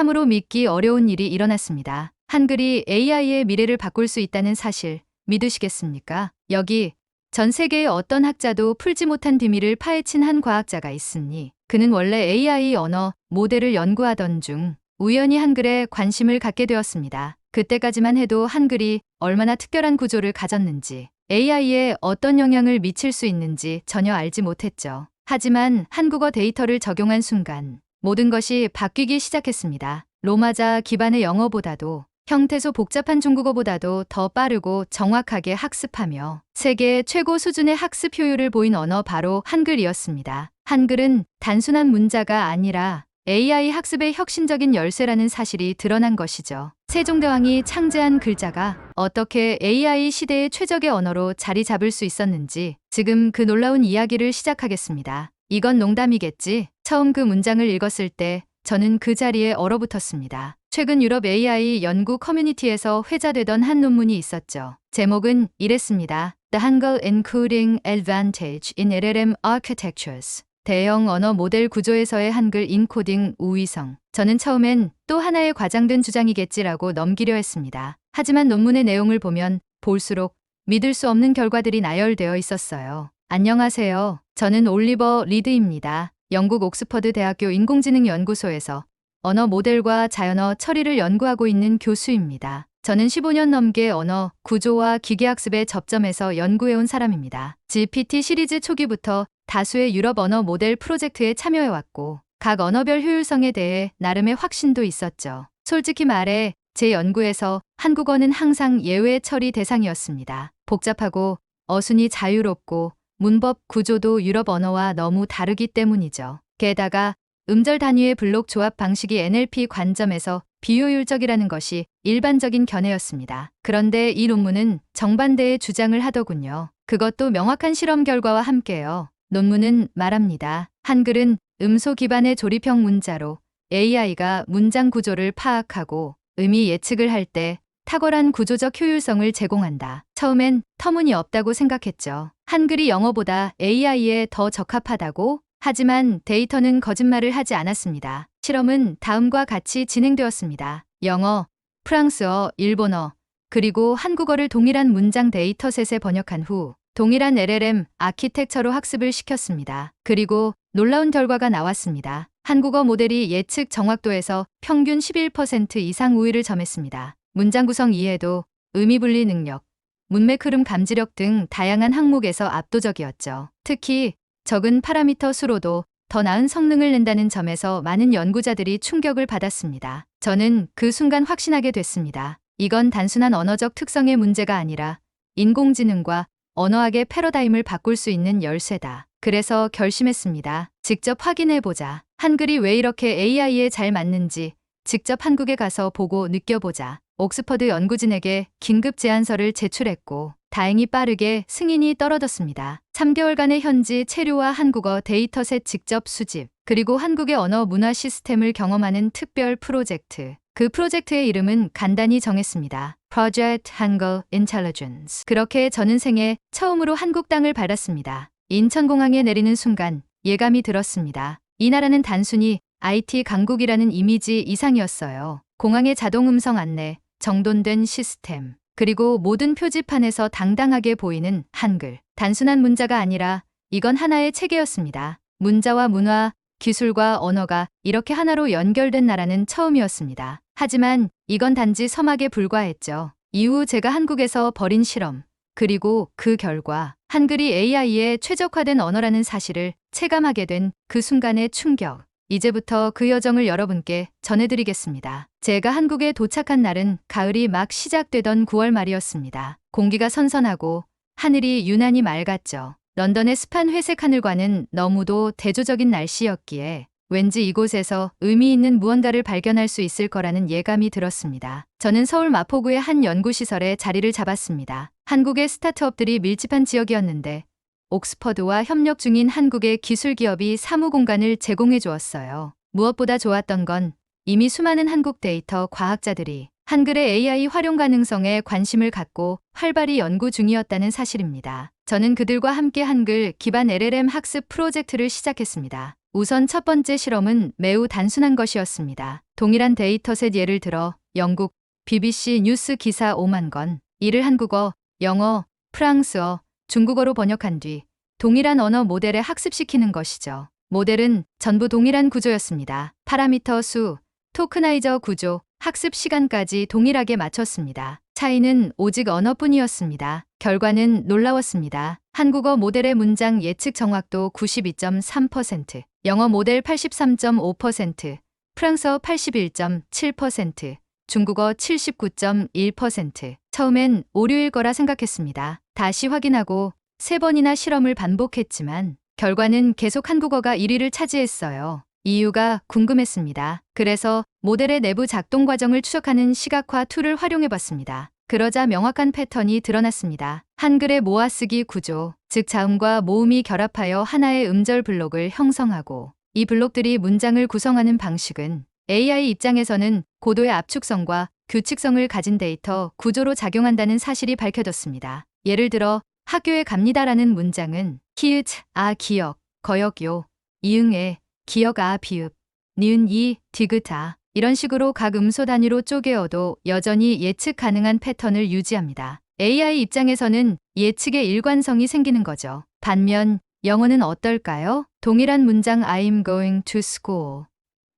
참으로 믿기 어려운 일이 일어났습니다. 한글이 AI의 미래를 바꿀 수 있다는 사실 믿으시겠습니까? 여기 전 세계의 어떤 학자도 풀지 못한 비밀을 파헤친 한 과학자가 있으니 그는 원래 AI 언어 모델을 연구하던 중 우연히 한글에 관심을 갖게 되었습니다. 그때까지만 해도 한글이 얼마나 특별한 구조를 가졌는지 AI에 어떤 영향을 미칠 수 있는지 전혀 알지 못했죠. 하지만 한국어 데이터를 적용한 순간 모든 것이 바뀌기 시작했습니다. 로마자 기반의 영어보다도 형태소 복잡한 중국어보다도 더 빠르고 정확하게 학습하며 세계 최고 수준의 학습 효율을 보인 언어 바로 한글이었습니다. 한글은 단순한 문자가 아니라 AI 학습의 혁신적인 열쇠라는 사실이 드러난 것이죠. 세종대왕이 창제한 글자가 어떻게 AI 시대의 최적의 언어로 자리 잡을 수 있었는지 지금 그 놀라운 이야기를 시작하겠습니다. 이건 농담이겠지. 처음 그 문장을 읽었을 때 저는 그 자리에 얼어붙었습니다. 최근 유럽 AI 연구 커뮤니티에서 회자되던 한 논문이 있었죠. 제목은 이랬습니다. The Hangul Encoding Advantage in LLM Architectures. 대형 언어 모델 구조에서의 한글 인코딩 우위성. 저는 처음엔 또 하나의 과장된 주장이겠지라고 넘기려 했습니다. 하지만 논문의 내용을 보면 볼수록 믿을 수 없는 결과들이 나열되어 있었어요. 안녕하세요. 저는 올리버 리드입니다. 영국 옥스퍼드 대학교 인공지능 연구소에서 언어 모델과 자연어 처리를 연구하고 있는 교수입니다. 저는 15년 넘게 언어, 구조와 기계학습의 접점에서 연구해온 사람입니다. GPT 시리즈 초기부터 다수의 유럽 언어 모델 프로젝트에 참여해왔고, 각 언어별 효율성에 대해 나름의 확신도 있었죠. 솔직히 말해, 제 연구에서 한국어는 항상 예외 처리 대상이었습니다. 복잡하고 어순이 자유롭고 문법 구조도 유럽 언어와 너무 다르기 때문이죠. 게다가 음절 단위의 블록 조합 방식이 NLP 관점에서 비효율적이라는 것이 일반적인 견해였습니다. 그런데 이 논문은 정반대의 주장을 하더군요. 그것도 명확한 실험 결과와 함께요. 논문은 말합니다. 한글은 음소 기반의 조립형 문자로 AI가 문장 구조를 파악하고 의미 예측을 할 때 탁월한 구조적 효율성을 제공한다. 처음엔 터무니없다고 생각했죠. 한글이 영어보다 AI에 더 적합하다고? 하지만 데이터는 거짓말을 하지 않았습니다. 실험은 다음과 같이 진행되었습니다. 영어, 프랑스어, 일본어, 그리고 한국어를 동일한 문장 데이터셋에 번역한 후 동일한 LLM 아키텍처로 학습을 시켰습니다. 그리고 놀라운 결과가 나왔습니다. 한국어 모델이 예측 정확도에서 평균 11% 이상 우위를 점했습니다. 문장 구성 이해도, 의미 분리 능력, 문맥 흐름 감지력 등 다양한 항목에서 압도적이었죠. 특히 적은 파라미터 수로도 더 나은 성능을 낸다는 점에서 많은 연구자들이 충격을 받았습니다. 저는 그 순간 확신하게 됐습니다. 이건 단순한 언어적 특성의 문제가 아니라 인공지능과 언어학의 패러다임을 바꿀 수 있는 열쇠다. 그래서 결심했습니다. 직접 확인해보자. 한글이 왜 이렇게 AI에 잘 맞는지 직접 한국에 가서 보고 느껴보자. 옥스퍼드 연구진에게 긴급 제안서를 제출했고 다행히 빠르게 승인이 떨어졌습니다. 3개월간의 현지 체류와 한국어 데이터셋 직접 수집, 그리고 한국의 언어 문화 시스템을 경험하는 특별 프로젝트. 그 프로젝트의 이름은 간단히 정했습니다. Project Hangul Intelligence. 그렇게 저는 생애 처음으로 한국 땅을 밟았습니다. 인천공항에 내리는 순간 예감이 들었습니다. 이 나라는 단순히 IT 강국이라는 이미지 이상이었어요. 공항의 자동 음성 안내, 정돈된 시스템, 그리고 모든 표지판에서 당당하게 보이는 한글. 단순한 문자가 아니라 이건 하나의 체계였습니다. 문자와 문화, 기술과 언어가 이렇게 하나로 연결된 나라는 처음이었습니다. 하지만 이건 단지 서막에 불과했죠. 이후 제가 한국에서 벌인 실험, 그리고 그 결과 한글이 AI에 최적화된 언어라는 사실을 체감하게 된 그 순간의 충격. 이제부터 그 여정을 여러분께 전해드리겠습니다. 제가 한국에 도착한 날은 가을이 막 시작되던 9월 말이었습니다. 공기가 선선하고 하늘이 유난히 맑았죠. 런던의 습한 회색 하늘과는 너무도 대조적인 날씨였기에 왠지 이곳에서 의미 있는 무언가를 발견할 수 있을 거라는 예감이 들었습니다. 저는 서울 마포구의 한 연구시설에 자리를 잡았습니다. 한국의 스타트업들이 밀집한 지역이었는데 옥스퍼드와 협력 중인 한국의 기술 기업이 사무 공간을 제공해 주었어요. 무엇보다 좋았던 건 이미 수많은 한국 데이터 과학자들이 한글의 AI 활용 가능성에 관심을 갖고 활발히 연구 중이었다는 사실입니다. 저는 그들과 함께 한글 기반 LLM 학습 프로젝트를 시작했습니다. 우선 첫 번째 실험은 매우 단순한 것이었습니다. 동일한 데이터셋 예를 들어 영국 BBC 뉴스 기사 5만 건, 이를 한국어, 영어, 프랑스어, 중국어로 번역한 뒤 동일한 언어 모델에 학습시키는 것이죠. 모델은 전부 동일한 구조였습니다. 파라미터 수, 토크나이저 구조, 학습 시간까지 동일하게 맞췄습니다. 차이는 오직 언어뿐이었습니다. 결과는 놀라웠습니다. 한국어 모델의 문장 예측 정확도 92.3%, 영어 모델 83.5%, 프랑스어 81.7%, 중국어 79.1%. 처음엔 오류일 거라 생각했습니다. 다시 확인하고 세 번이나 실험을 반복했지만 결과는 계속 한국어가 1위를 차지했어요. 이유가 궁금했습니다. 그래서 모델의 내부 작동 과정을 추적하는 시각화 툴을 활용해 봤습니다. 그러자 명확한 패턴이 드러났습니다. 한글의 모아쓰기 구조, 즉 자음과 모음이 결합하여 하나의 음절 블록을 형성하고 이 블록들이 문장을 구성하는 방식은 AI 입장에서는 고도의 압축성과 규칙성을 가진 데이터 구조로 작용한다는 사실이 밝혀졌습니다. 예를 들어 학교에 갑니다라는 문장은 키읔 아 기억, 거역요, 이응에 기억 아 비읍, 니은 이 디귿 아 이런 식으로 각 음소 단위로 쪼개어도 여전히 예측 가능한 패턴을 유지합니다. AI 입장에서는 예측의 일관성이 생기는 거죠. 반면 영어는 어떨까요? 동일한 문장 I'm going to school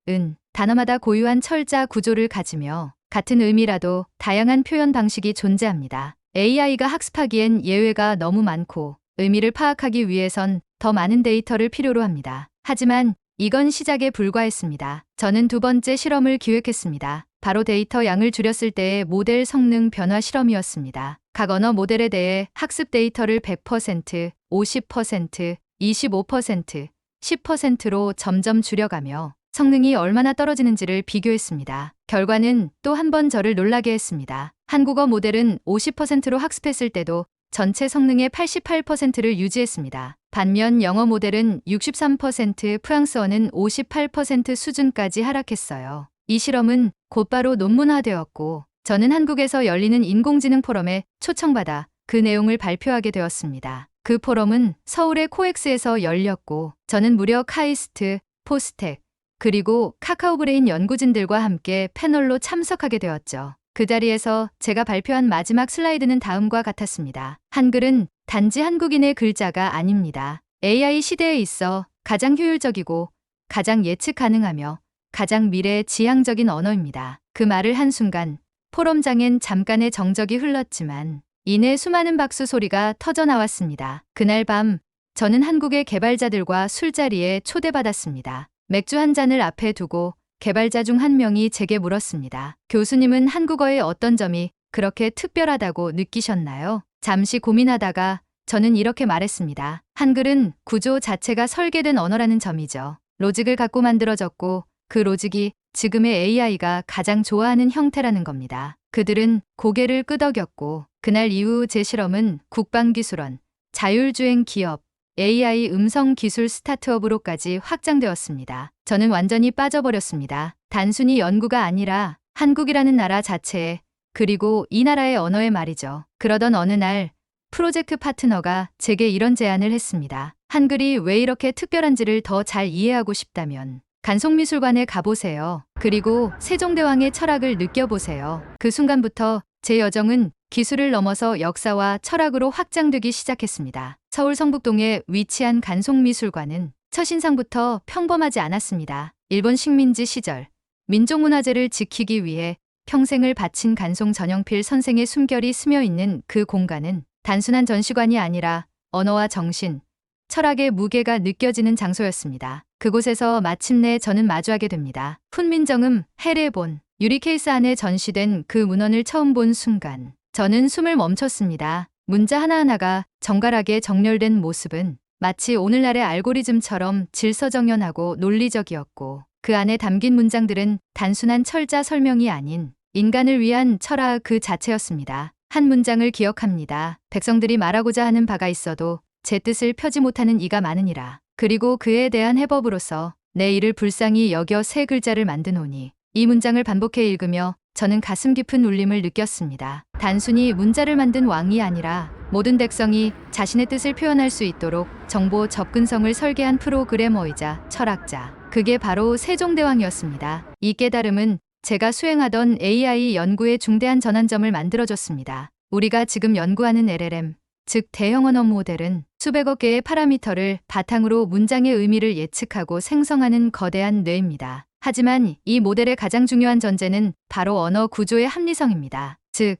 은 단어마다 고유한 철자 구조를 가지며 같은 의미라도 다양한 표현 방식이 존재합니다. AI가 학습하기엔 예외가 너무 많고 의미를 파악하기 위해선 더 많은 데이터를 필요로 합니다. 하지만 이건 시작에 불과했습니다. 저는 두 번째 실험을 기획했습니다. 바로 데이터 양을 줄였을 때의 모델 성능 변화 실험이었습니다. 각 언어 모델에 대해 학습 데이터를 100%, 50%, 25%, 10%로 점점 줄여가며 성능이 얼마나 떨어지는지를 비교했습니다. 결과는 또 한 번 저를 놀라게 했습니다. 한국어 모델은 50%로 학습했을 때도 전체 성능의 88%를 유지했습니다. 반면 영어 모델은 63%, 프랑스어는 58% 수준까지 하락했어요. 이 실험은 곧바로 논문화되었고 저는 한국에서 열리는 인공지능 포럼에 초청받아 그 내용을 발표하게 되었습니다. 그 포럼은 서울의 코엑스에서 열렸고 저는 무려 카이스트, 포스텍, 그리고 카카오 브레인 연구진들과 함께 패널로 참석하게 되었죠. 그 자리에서 제가 발표한 마지막 슬라이드는 다음과 같았습니다. 한글은 단지 한국인의 글자가 아닙니다. AI 시대에 있어 가장 효율적이고 가장 예측 가능하며 가장 미래 지향적인 언어입니다. 그 말을 한순간 포럼장엔 잠깐의 정적이 흘렀지만 이내 수많은 박수 소리가 터져 나왔습니다. 그날 밤 저는 한국의 개발자들과 술자리에 초대받았습니다. 맥주 한 잔을 앞에 두고 개발자 중 한 명이 제게 물었습니다. 교수님은 한국어의 어떤 점이 그렇게 특별하다고 느끼셨나요? 잠시 고민하다가 저는 이렇게 말했습니다. 한글은 구조 자체가 설계된 언어라는 점이죠. 로직을 갖고 만들어졌고 그 로직이 지금의 AI가 가장 좋아하는 형태라는 겁니다. 그들은 고개를 끄덕였고 그날 이후 제 실험은 국방기술원, 자율주행 기업, AI 음성 기술 스타트업으로까지 확장되었습니다. 저는 완전히 빠져버렸습니다. 단순히 연구가 아니라 한국이라는 나라 자체에 그리고 이 나라의 언어에 말이죠. 그러던 어느 날 프로젝트 파트너가 제게 이런 제안을 했습니다. 한글이 왜 이렇게 특별한지를 더 잘 이해하고 싶다면 간송미술관에 가보세요. 그리고 세종대왕의 철학을 느껴보세요. 그 순간부터 제 여정은 기술을 넘어서 역사와 철학으로 확장되기 시작했습니다. 서울 성북동에 위치한 간송미술관은 첫인상부터 평범하지 않았습니다. 일본 식민지 시절 민족문화재를 지키기 위해 평생을 바친 간송 전영필 선생의 숨결이 스며 있는 그 공간은 단순한 전시관이 아니라 언어와 정신, 철학의 무게가 느껴지는 장소였습니다. 그곳에서 마침내 저는 마주하게 됩니다. 훈민정음, 해례본, 유리 케이스 안에 전시된 그 문헌을 처음 본 순간 저는 숨을 멈췄습니다. 문자 하나하나가 정갈하게 정렬된 모습은 마치 오늘날의 알고리즘처럼 질서정연하고 논리적이었고 그 안에 담긴 문장들은 단순한 철자 설명이 아닌 인간을 위한 철학 그 자체였습니다. 한 문장을 기억합니다. 백성들이 말하고자 하는 바가 있어도 제 뜻을 펴지 못하는 이가 많으니라. 그리고 그에 대한 해법으로서 내 이를 불쌍히 여겨 세 글자를 만드노니 이 문장을 반복해 읽으며 저는 가슴 깊은 울림을 느꼈습니다. 단순히 문자를 만든 왕이 아니라 모든 백성이 자신의 뜻을 표현할 수 있도록 정보 접근성을 설계한 프로그래머이자 철학자. 그게 바로 세종대왕이었습니다. 이 깨달음은 제가 수행하던 AI 연구의 중대한 전환점을 만들어줬습니다. 우리가 지금 연구하는 LLM, 즉 대형 언어 모델은 수백억 개의 파라미터를 바탕으로 문장의 의미를 예측하고 생성하는 거대한 뇌입니다. 하지만 이 모델의 가장 중요한 전제는 바로 언어 구조의 합리성입니다. 즉,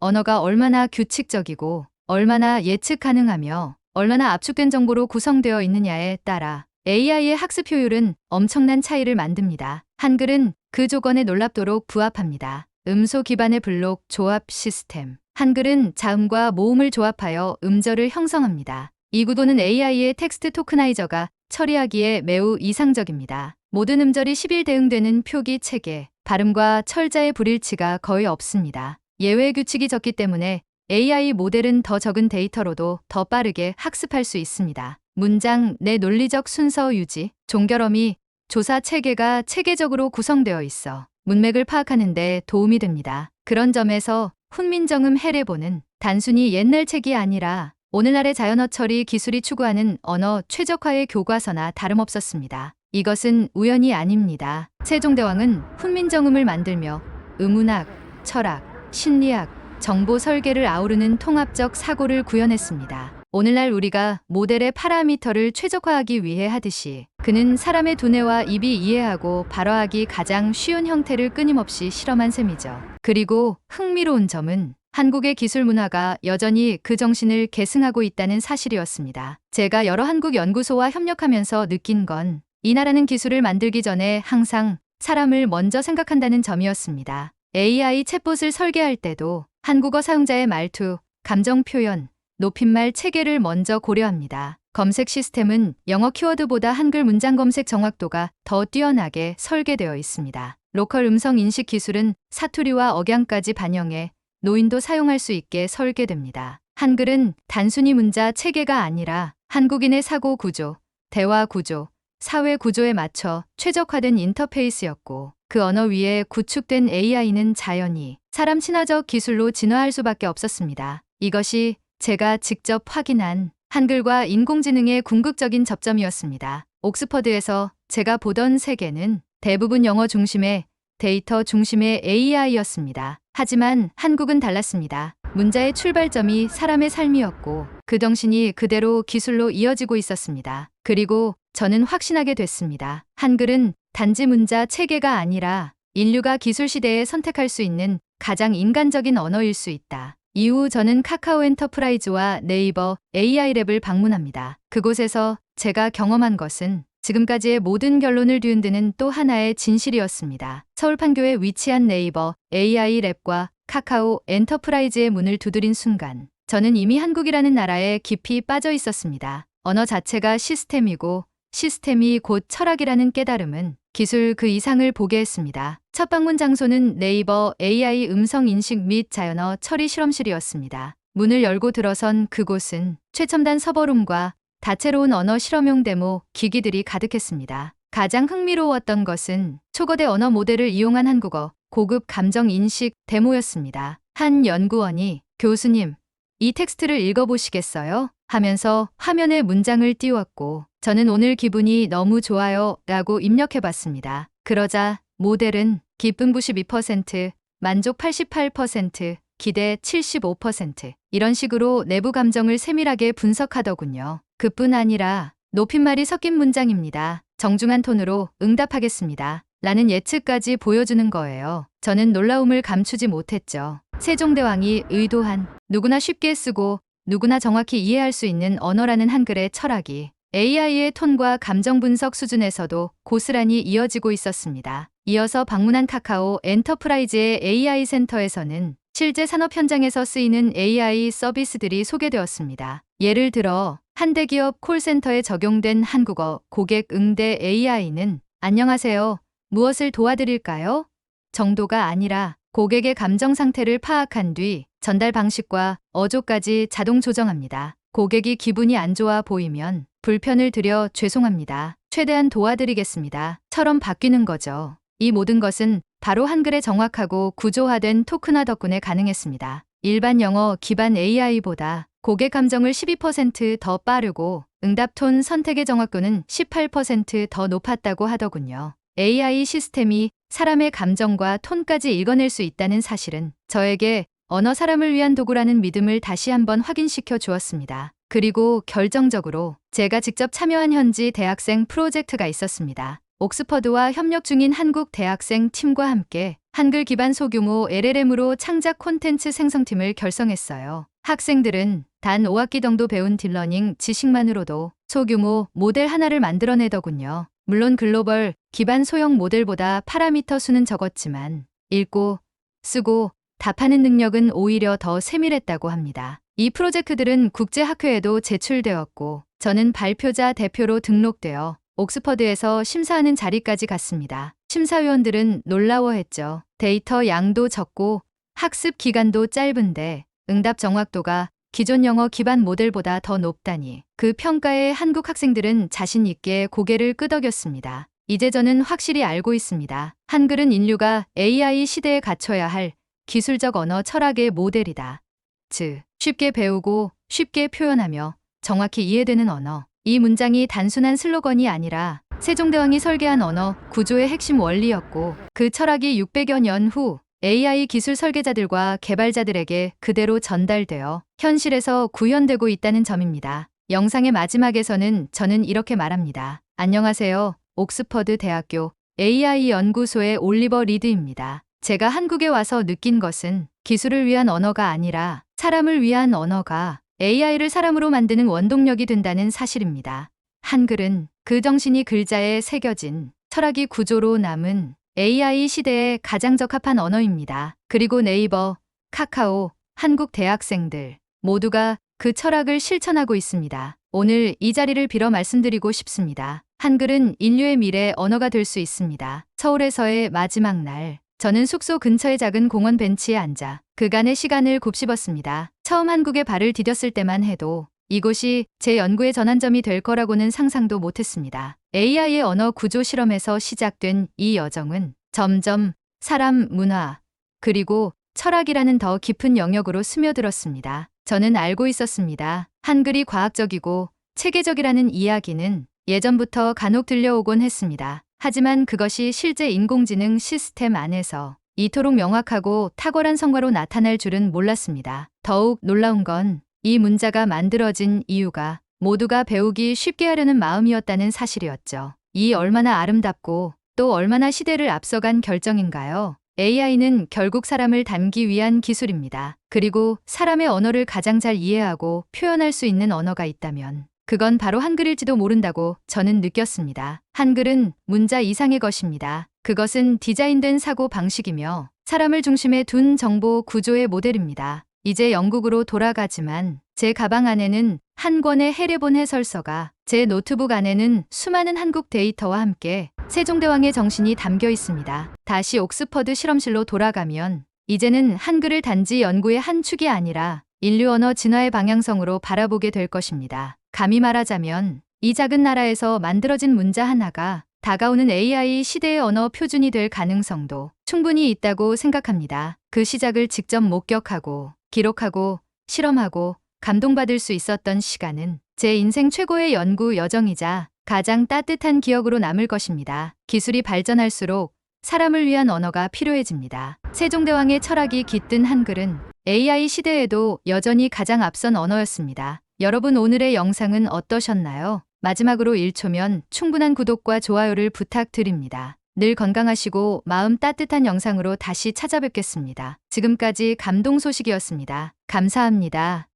언어가 얼마나 규칙적이고 얼마나 예측 가능하며 얼마나 압축된 정보로 구성되어 있느냐에 따라 AI의 학습 효율은 엄청난 차이를 만듭니다. 한글은 그 조건에 놀랍도록 부합합니다. 음소 기반의 블록 조합 시스템. 한글은 자음과 모음을 조합하여 음절을 형성합니다. 이 구도는 AI의 텍스트 토크나이저가 처리하기에 매우 이상적입니다. 모든 음절이 11 대응되는 표기 체계, 발음과 철자의 불일치가 거의 없습니다. 예외 규칙이 적기 때문에 AI 모델은 더 적은 데이터로도 더 빠르게 학습할 수 있습니다. 문장 내 논리적 순서 유지, 종결어미, 조사 체계가 체계적으로 구성되어 있어 문맥을 파악하는데 도움이 됩니다. 그런 점에서 훈민정음 해례보는 단순히 옛날 책이 아니라 오늘날의 자연어 처리 기술이 추구하는 언어 최적화의 교과서나 다름없었습니다. 이것은 우연이 아닙니다. 세종대왕은 훈민정음을 만들며 의문학, 철학, 심리학, 정보 설계를 아우르는 통합적 사고를 구현했습니다. 오늘날 우리가 모델의 파라미터를 최적화하기 위해 하듯이 그는 사람의 두뇌와 입이 이해하고 발화하기 가장 쉬운 형태를 끊임없이 실험한 셈이죠. 그리고 흥미로운 점은 한국의 기술 문화가 여전히 그 정신을 계승하고 있다는 사실이었습니다. 제가 여러 한국 연구소와 협력하면서 느낀 건 이 나라는 기술을 만들기 전에 항상 사람을 먼저 생각한다는 점이었습니다. AI 챗봇을 설계할 때도 한국어 사용자의 말투, 감정 표현, 높임말 체계를 먼저 고려합니다. 검색 시스템은 영어 키워드보다 한글 문장 검색 정확도가 더 뛰어나게 설계되어 있습니다. 로컬 음성 인식 기술은 사투리와 억양까지 반영해 노인도 사용할 수 있게 설계됩니다. 한글은 단순히 문자 체계가 아니라 한국인의 사고 구조, 대화 구조, 사회 구조에 맞춰 최적화된 인터페이스였고 그 언어 위에 구축된 AI는 자연히 사람 친화적 기술로 진화할 수밖에 없었습니다. 이것이 제가 직접 확인한 한글과 인공지능의 궁극적인 접점이었습니다. 옥스퍼드에서 제가 보던 세계는 대부분 영어 중심의 데이터 중심의 AI였습니다. 하지만 한국은 달랐습니다. 문자의 출발점이 사람의 삶이었고 그 정신이 그대로 기술로 이어지고 있었습니다. 그리고 저는 확신하게 됐습니다. 한글은 단지 문자 체계가 아니라 인류가 기술 시대에 선택할 수 있는 가장 인간적인 언어일 수 있다. 이후 저는 카카오 엔터프라이즈와 네이버 AI랩을 방문합니다. 그곳에서 제가 경험한 것은 지금까지의 모든 결론을 뒤흔드는 또 하나의 진실이었습니다. 서울 판교에 위치한 네이버 AI랩과 카카오 엔터프라이즈의 문을 두드린 순간 저는 이미 한국이라는 나라에 깊이 빠져 있었습니다. 언어 자체가 시스템이고 시스템이 곧 철학이라는 깨달음은 기술 그 이상을 보게 했습니다. 첫 방문 장소는 네이버 AI 음성 인식 및 자연어 처리 실험실이었습니다. 문을 열고 들어선 그곳은 최첨단 서버룸과 다채로운 언어 실험용 데모 기기들이 가득했습니다. 가장 흥미로웠던 것은 초거대 언어 모델을 이용한 한국어 고급 감정 인식 데모였습니다. 한 연구원이 교수님, 이 텍스트를 읽어보시겠어요? 하면서 화면에 문장을 띄웠고 저는 오늘 기분이 너무 좋아요 라고 입력해봤습니다. 그러자 모델은 기쁨 92%, 만족 88%, 기대 75% 이런 식으로 내부 감정을 세밀하게 분석하더군요. 그뿐 아니라 높임말이 섞인 문장입니다. 정중한 톤으로 응답하겠습니다. 라는 예측까지 보여주는 거예요. 저는 놀라움을 감추지 못했죠. 세종대왕이 의도한 누구나 쉽게 쓰고 누구나 정확히 이해할 수 있는 언어라는 한글의 철학이 AI의 톤과 감정 분석 수준에서도 고스란히 이어지고 있었습니다. 이어서 방문한 카카오 엔터프라이즈의 AI 센터에서는 실제 산업 현장에서 쓰이는 AI 서비스들이 소개되었습니다. 예를 들어 한 대기업 콜센터에 적용된 한국어 고객 응대 AI는 안녕하세요. 무엇을 도와드릴까요? 정도가 아니라 고객의 감정 상태를 파악한 뒤 전달 방식과 어조까지 자동 조정합니다. 고객이 기분이 안 좋아 보이면 불편을 드려 죄송합니다. 최대한 도와드리겠습니다. 처럼 바뀌는 거죠. 이 모든 것은 바로 한글의 정확하고 구조화된 토크나 덕분에 가능했습니다. 일반 영어 기반 AI보다 고객 감정을 12%더 빠르고 응답 톤 선택의 정확도는 18%더 높았다고 하더군요. AI 시스템이 사람의 감정과 톤까지 읽어낼 수 있다는 사실은 저에게 언어 사람을 위한 도구라는 믿음을 다시 한번 확인시켜 주었습니다. 그리고 결정적으로 제가 직접 참여한 현지 대학생 프로젝트가 있었습니다. 옥스퍼드와 협력 중인 한국 대학생 팀과 함께 한글 기반 소규모 LLM으로 창작 콘텐츠 생성팀을 결성했어요. 학생들은 단 5학기 정도 배운 딜러닝 지식만으로도 소규모 모델 하나를 만들어내더군요. 물론 글로벌 기반 소형 모델보다 파라미터 수는 적었지만 읽고 쓰고 답하는 능력은 오히려 더 세밀했다고 합니다. 이 프로젝트들은 국제학회에도 제출되었고 저는 발표자 대표로 등록되어 옥스퍼드에서 심사하는 자리까지 갔습니다. 심사위원들은 놀라워했죠. 데이터 양도 적고 학습 기간도 짧은데 응답 정확도가 기존 영어 기반 모델보다 더 높다니 그 평가에 한국 학생들은 자신 있게 고개를 끄덕였습니다. 이제 저는 확실히 알고 있습니다. 한글은 인류가 AI 시대에 갖춰야 할 기술적 언어 철학의 모델이다. 즉, 쉽게 배우고 쉽게 표현하며 정확히 이해되는 언어. 이 문장이 단순한 슬로건이 아니라 세종대왕이 설계한 언어 구조의 핵심 원리였고 그 철학이 600여 년 후 AI 기술 설계자들과 개발자들에게 그대로 전달되어 현실에서 구현되고 있다는 점입니다. 영상의 마지막에서는 저는 이렇게 말합니다. 안녕하세요. 옥스퍼드 대학교 AI 연구소의 올리버 리드입니다. 제가 한국에 와서 느낀 것은 기술을 위한 언어가 아니라 사람을 위한 언어가 AI를 사람으로 만드는 원동력이 된다는 사실입니다. 한글은 그 정신이 글자에 새겨진 철학이 구조로 남은 AI 시대에 가장 적합한 언어입니다. 그리고 네이버, 카카오, 한국 대학생들 모두가 그 철학을 실천하고 있습니다. 오늘 이 자리를 빌어 말씀드리고 싶습니다. 한글은 인류의 미래 언어가 될 수 있습니다. 서울에서의 마지막 날, 저는 숙소 근처의 작은 공원 벤치에 앉아 그간의 시간을 곱씹었습니다. 처음 한국에 발을 디뎠을 때만 해도 이곳이 제 연구의 전환점이 될 거라고는 상상도 못했습니다. AI의 언어 구조 실험에서 시작된 이 여정은 점점 사람 문화 그리고 철학이라는 더 깊은 영역으로 스며들었습니다. 저는 알고 있었습니다. 한글이 과학적이고 체계적이라는 이야기는 예전부터 간혹 들려오곤 했습니다. 하지만 그것이 실제 인공지능 시스템 안에서 이토록 명확하고 탁월한 성과로 나타날 줄은 몰랐습니다. 더욱 놀라운 건 이 문자가 만들어진 이유가 모두가 배우기 쉽게 하려는 마음이었다는 사실이었죠. 이 얼마나 아름답고 또 얼마나 시대를 앞서간 결정인가요? AI는 결국 사람을 닮기 위한 기술입니다. 그리고 사람의 언어를 가장 잘 이해하고 표현할 수 있는 언어가 있다면 그건 바로 한글일지도 모른다고 저는 느꼈습니다. 한글은 문자 이상의 것입니다. 그것은 디자인된 사고 방식이며 사람을 중심에 둔 정보 구조의 모델입니다. 이제 영국으로 돌아가지만 제 가방 안에는 한 권의 해례본 해설서가 제 노트북 안에는 수많은 한국 데이터와 함께 세종대왕의 정신이 담겨 있습니다. 다시 옥스퍼드 실험실로 돌아가면 이제는 한글을 단지 연구의 한 축이 아니라 인류 언어 진화의 방향성으로 바라보게 될 것입니다. 감히 말하자면 이 작은 나라에서 만들어진 문자 하나가 다가오는 AI 시대의 언어 표준이 될 가능성도 충분히 있다고 생각합니다. 그 시작을 직접 목격하고 기록하고 실험하고 감동받을 수 있었던 시간은 제 인생 최고의 연구 여정이자 가장 따뜻한 기억으로 남을 것입니다. 기술이 발전할수록 사람을 위한 언어가 필요해집니다. 세종대왕의 철학이 깃든 한글은 AI 시대에도 여전히 가장 앞선 언어였습니다. 여러분 오늘의 영상은 어떠셨나요? 마지막으로 1초면 충분한 구독과 좋아요를 부탁드립니다. 늘 건강하시고 마음 따뜻한 영상으로 다시 찾아뵙겠습니다. 지금까지 감동 소식이었습니다. 감사합니다.